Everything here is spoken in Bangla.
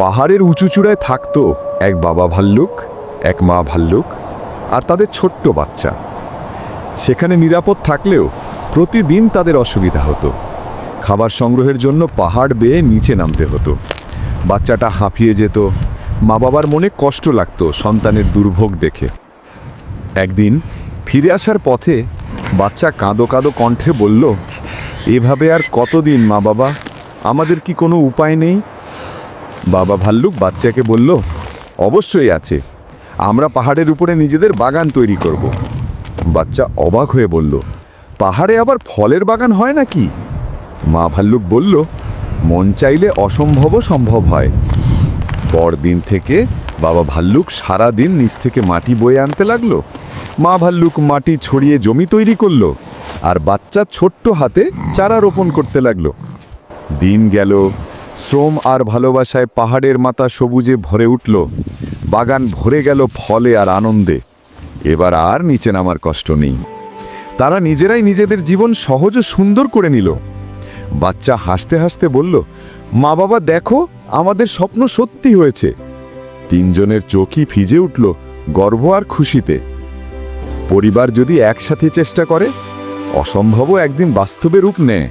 পাহাড়ের উঁচু চূড়ায় থাকতো এক বাবা ভাল্লুক, এক মা ভাল্লুক আর তাদের ছোট্ট বাচ্চা। সেখানে নিরাপদ থাকলেও প্রতিদিন তাদের অসুবিধা হতো। খাবার সংগ্রহের জন্য পাহাড় বেয়ে নিচে নামতে হতো। বাচ্চাটা হাঁপিয়ে যেত। মা বাবার মনে কষ্ট লাগতো সন্তানের দুর্ভোগ দেখে। একদিন ফিরে আসার পথে বাচ্চা কাঁদো কাঁদো কণ্ঠে বলল, এভাবে আর কতদিন মা বাবা আমাদের কি কোনো উপায় নেই? বাবা ভাল্লুক বাচ্চাকে বলল, অবশ্যই আছে। আমরা পাহাড়ের উপরে নিজেদের বাগান তৈরি করব। বাচ্চা অবাক হয়ে বলল, পাহাড়ে আবার ফলের বাগান হয় নাকি? মা ভাল্লুক বলল, মন চাইলে অসম্ভবও সম্ভব হয়। পরদিন থেকে বাবা ভাল্লুক সারা দিন নিচ থেকে মাটি বয়ে আনতে লাগল। মা ভাল্লুক মাটি ছড়িয়ে জমি তৈরি করল আর বাচ্চা ছোট্ট হাতে চারা রোপণ করতে লাগল। দিন গেল শ্রম আর ভালোবাসায় পাহাড়ের মাথা সবুজে ভরে উঠল। বাগান ভরে গেল ফলে আর আনন্দে। এবার আর নিচে নামার কষ্ট নেই। তারা নিজেরাই নিজেদের জীবন সহজ ও সুন্দর করে নিল। বাচ্চা হাসতে হাসতে বলল, মা বাবা, দেখো, আমাদের স্বপ্ন সত্যি হয়েছে। তিনজনের চোখই ভিজে উঠল, গর্ব আর খুশিতে। পরিবার যদি একসাথে চেষ্টা করে, অসম্ভবও একদিন বাস্তবে রূপ নেয়।